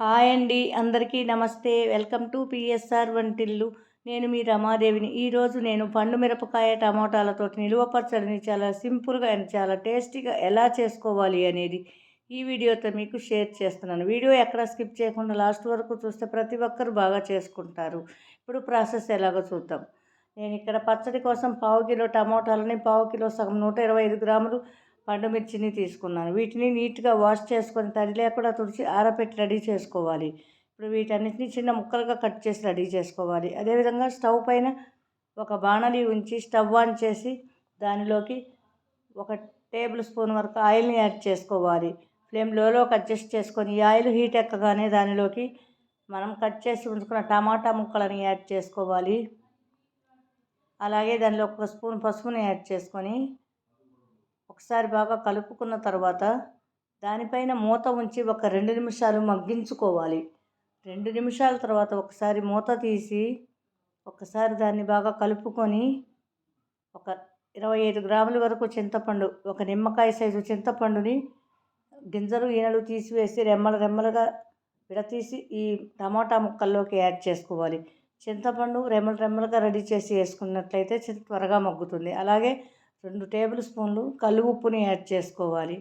Hi అండి అందరికీ నమస్తే. వెల్కమ్ టు పిఎస్ఆర్ వంటిల్లు. నేను మీ రమాదేవిని. ఈరోజు నేను పండు మిరపకాయ టమాటాలతో నిలువ పచ్చడిని చాలా సింపుల్గా అండ్ చాలా టేస్టీగా ఎలా చేసుకోవాలి అనేది ఈ వీడియోతో మీకు షేర్ చేస్తున్నాను. వీడియో ఎక్కడ స్కిప్ చేయకుండా లాస్ట్ వరకు చూస్తే ప్రతి ఒక్కరు బాగా చేసుకుంటారు. ఇప్పుడు ప్రాసెస్ ఎలాగో చూద్దాం. నేను ఇక్కడ పచ్చడి కోసం పావు కిలో టమాటాలని పావు కిలో సగం నూట ఇరవై ఐదు గ్రాములు పండుమిర్చిని తీసుకున్నాను. వీటిని నీట్గా వాష్ చేసుకొని తడి లేకుండా తుడిచి ఆరపెట్టి రెడీ చేసుకోవాలి. ఇప్పుడు వీటన్నిటిని చిన్న ముక్కలుగా కట్ చేసి రెడీ చేసుకోవాలి. అదేవిధంగా స్టవ్ పైన ఒక బాణలి ఉంచి స్టవ్ ఆన్ చేసి దానిలోకి ఒక టేబుల్ స్పూన్ వరకు ఆయిల్ని యాడ్ చేసుకోవాలి. ఫ్లేమ్ లోలోకి అడ్జస్ట్ చేసుకొని ఈ ఆయిల్ హీట్ ఎక్కగానే దానిలోకి మనం కట్ చేసి ఉంచుకున్న టమాటా ముక్కలని యాడ్ చేసుకోవాలి. అలాగే దానిలో ఒక స్పూన్ పసుపుని యాడ్ చేసుకొని ఒకసారి బాగా కలుపుకున్న తర్వాత దానిపైన మూత ఉంచి ఒక రెండు నిమిషాలు మగ్గించుకోవాలి. రెండు నిమిషాల తర్వాత ఒకసారి మూత తీసి ఒకసారి దాన్ని బాగా కలుపుకొని ఒక ఇరవై ఐదు గ్రాముల వరకు చింతపండు ఒక నిమ్మకాయ సైజు చింతపండుని గింజలు ఈనలు తీసివేసి రెమ్మలు రెమ్మలుగా విడతీసి ఈ టమాటా ముక్కల్లోకి యాడ్ చేసుకోవాలి. చింతపండు రెమ్మలు రెమ్మలుగా రెడీ చేసి వేసుకున్నట్లయితే త్వరగా మగ్గుతుంది. అలాగే రెండు టేబుల్ స్పూన్లు కల్లు ఉప్పుని యాడ్ చేసుకోవాలి.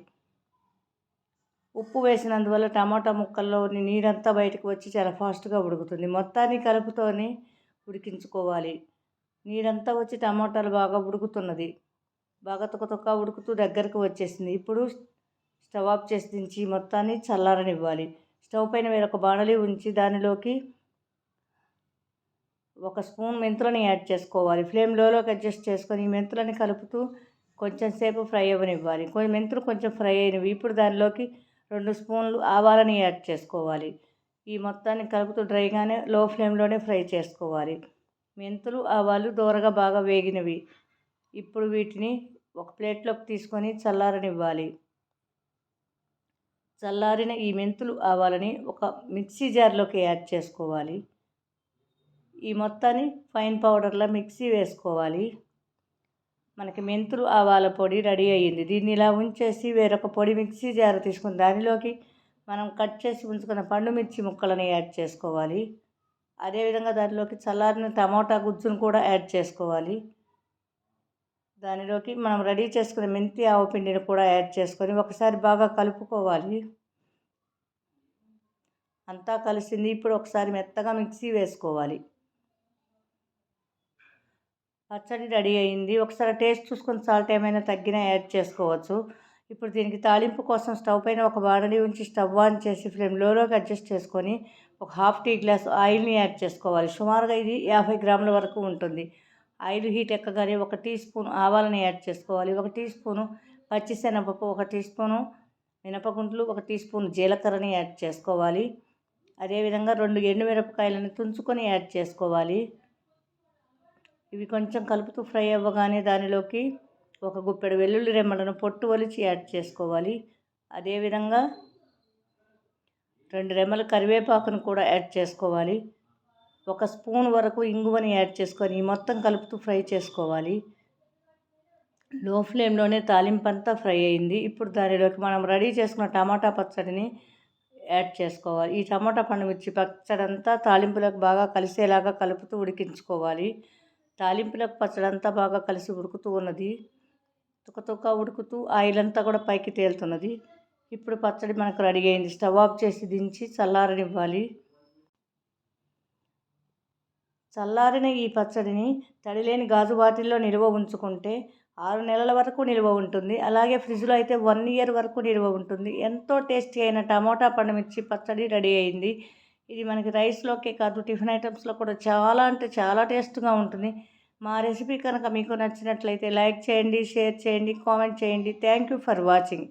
ఉప్పు వేసినందువల్ల టమాటా ముక్కల్లో నీరంతా బయటకు వచ్చి చాలా ఫాస్ట్గా ఉడుకుతుంది. మొత్తాన్ని కలుపుతోని ఉడికించుకోవాలి. నీరంతా వచ్చి టమాటాలు బాగా ఉడుకుతున్నది. బాగా తొక్క తొక్క ఉడుకుతూ దగ్గరకు వచ్చేసింది. ఇప్పుడు స్టవ్ ఆఫ్ చేసి దించి మొత్తాన్ని చల్లారనివ్వాలి. స్టవ్ పైన వేరొక బాణలి ఉంచి దానిలోకి ఒక స్పూన్ మెంతులని యాడ్ చేసుకోవాలి. ఫ్లేమ్ లోలోకి అడ్జస్ట్ చేసుకొని ఈ మెంతులని కలుపుతూ కొంచెం సేపు ఫ్రై అవ్వనివ్వాలి. కొంచెం మెంతులు కొంచెం ఫ్రై అయినవి. ఇప్పుడు దానిలోకి రెండు స్పూన్లు ఆవాలని యాడ్ చేసుకోవాలి. ఈ మొత్తాన్ని కలుపుతూ డ్రైగానే లో ఫ్లేమ్లోనే ఫ్రై చేసుకోవాలి. మెంతులు ఆవాలు దూరగా బాగా వేగినవి. ఇప్పుడు వీటిని ఒక ప్లేట్లోకి తీసుకొని చల్లారనివ్వాలి. చల్లారిన ఈ మెంతులు ఆవాలని ఒక మిక్సీ జార్లోకి యాడ్ చేసుకోవాలి. ఈ మొత్తాన్ని ఫైన్ పౌడర్లో మిక్సీ వేసుకోవాలి. మనకి మెంతులు ఆవాల పొడి రెడీ అయ్యింది. దీన్ని ఇలా ఉంచేసి వేరొక పొడి మిక్సీ జార తీసుకుని దానిలోకి మనం కట్ చేసి ఉంచుకున్న పండు మిర్చి ముక్కలను యాడ్ చేసుకోవాలి. అదేవిధంగా దానిలోకి చల్లారిన టమోటా గుజ్జును కూడా యాడ్ చేసుకోవాలి. దానిలోకి మనం రెడీ చేసుకున్న మెంతి ఆవు పిండిని కూడా యాడ్ చేసుకొని ఒకసారి బాగా కలుపుకోవాలి. అంతా కలిసింది ఇప్పుడు ఒకసారి మెత్తగా మిక్సీ వేసుకోవాలి. పచ్చడి రెడీ అయింది. ఒకసారి టేస్ట్ చూసుకొని సాల్ట్ ఏమైనా తగ్గినా యాడ్ చేసుకోవచ్చు. ఇప్పుడు దీనికి తాలింపు కోసం స్టవ్ పైన ఒక బాణలి ఉంచి స్టవ్ ఆన్ చేసి ఫ్లేమ్ లోలోకి అడ్జస్ట్ చేసుకొని ఒక హాఫ్ టీ గ్లాస్ ఆయిల్ని యాడ్ చేసుకోవాలి. సుమారుగా ఇది యాభై గ్రాముల వరకు ఉంటుంది. ఆయిల్ హీట్ ఎక్కగానే ఒక టీ స్పూన్ ఆవాలని యాడ్ చేసుకోవాలి. ఒక టీ స్పూను పచ్చిశనగపప్పు ఒక టీ స్పూను మినపగుంట్లు ఒక టీ స్పూన్ జీలకర్రని యాడ్ చేసుకోవాలి. అదేవిధంగా రెండు ఎండుమిరపకాయలను తుంచుకొని యాడ్ చేసుకోవాలి. ఇవి కొంచెం కలుపుతూ ఫ్రై అవ్వగానే దానిలోకి ఒక గుప్పెడు వెల్లుల్లి రెమ్మలను పొట్టు ఒలిచి యాడ్ చేసుకోవాలి. అదేవిధంగా రెండు రెమ్మల కరివేపాకును కూడా యాడ్ చేసుకోవాలి. ఒక స్పూన్ వరకు ఇంగువని యాడ్ చేసుకొని మొత్తం కలుపుతూ ఫ్రై చేసుకోవాలి. లో ఫ్లేమ్లోనే తాలింపంతా ఫ్రై అయింది. ఇప్పుడు దానిలోకి మనం రెడీ చేసుకున్న టమాటా పచ్చడిని యాడ్ చేసుకోవాలి. ఈ టమాటా పండు మిర్చి పచ్చడి అంతా తాలింపులకు బాగా కలిసేలాగా కలుపుతూ ఉడికించుకోవాలి. తాలింపులకు పచ్చడి అంతా బాగా కలిసి ఉడుకుతూ ఉన్నది. తుక ఉడుకుతూ ఆయిల్ అంతా కూడా పైకి తేలుతున్నది. ఇప్పుడు పచ్చడి మనకు రెడీ అయింది. స్టవ్ ఆఫ్ చేసి దించి చల్లారనివ్వాలి. చల్లారిన ఈ పచ్చడిని తడిలేని గాజు బాటిల్లో నిల్వ ఉంచుకుంటే ఆరు నెలల వరకు నిల్వ ఉంటుంది. అలాగే ఫ్రిడ్జ్లో అయితే వన్ ఇయర్ వరకు నిల్వ ఉంటుంది. ఎంతో టేస్టీ అయిన టమోటా పండుమిర్చి పచ్చడి రెడీ అయింది. ఇది మనకి రైస్లోకే కాదు టిఫిన్ ఐటమ్స్లో కూడా చాలా అంటే చాలా టేస్ట్గా ఉంటుంది. మా రెసిపీ కనుక మీకు నచ్చినట్లయితే లైక్ చేయండి షేర్ చేయండి కామెంట్ చేయండి. Thank you for watching.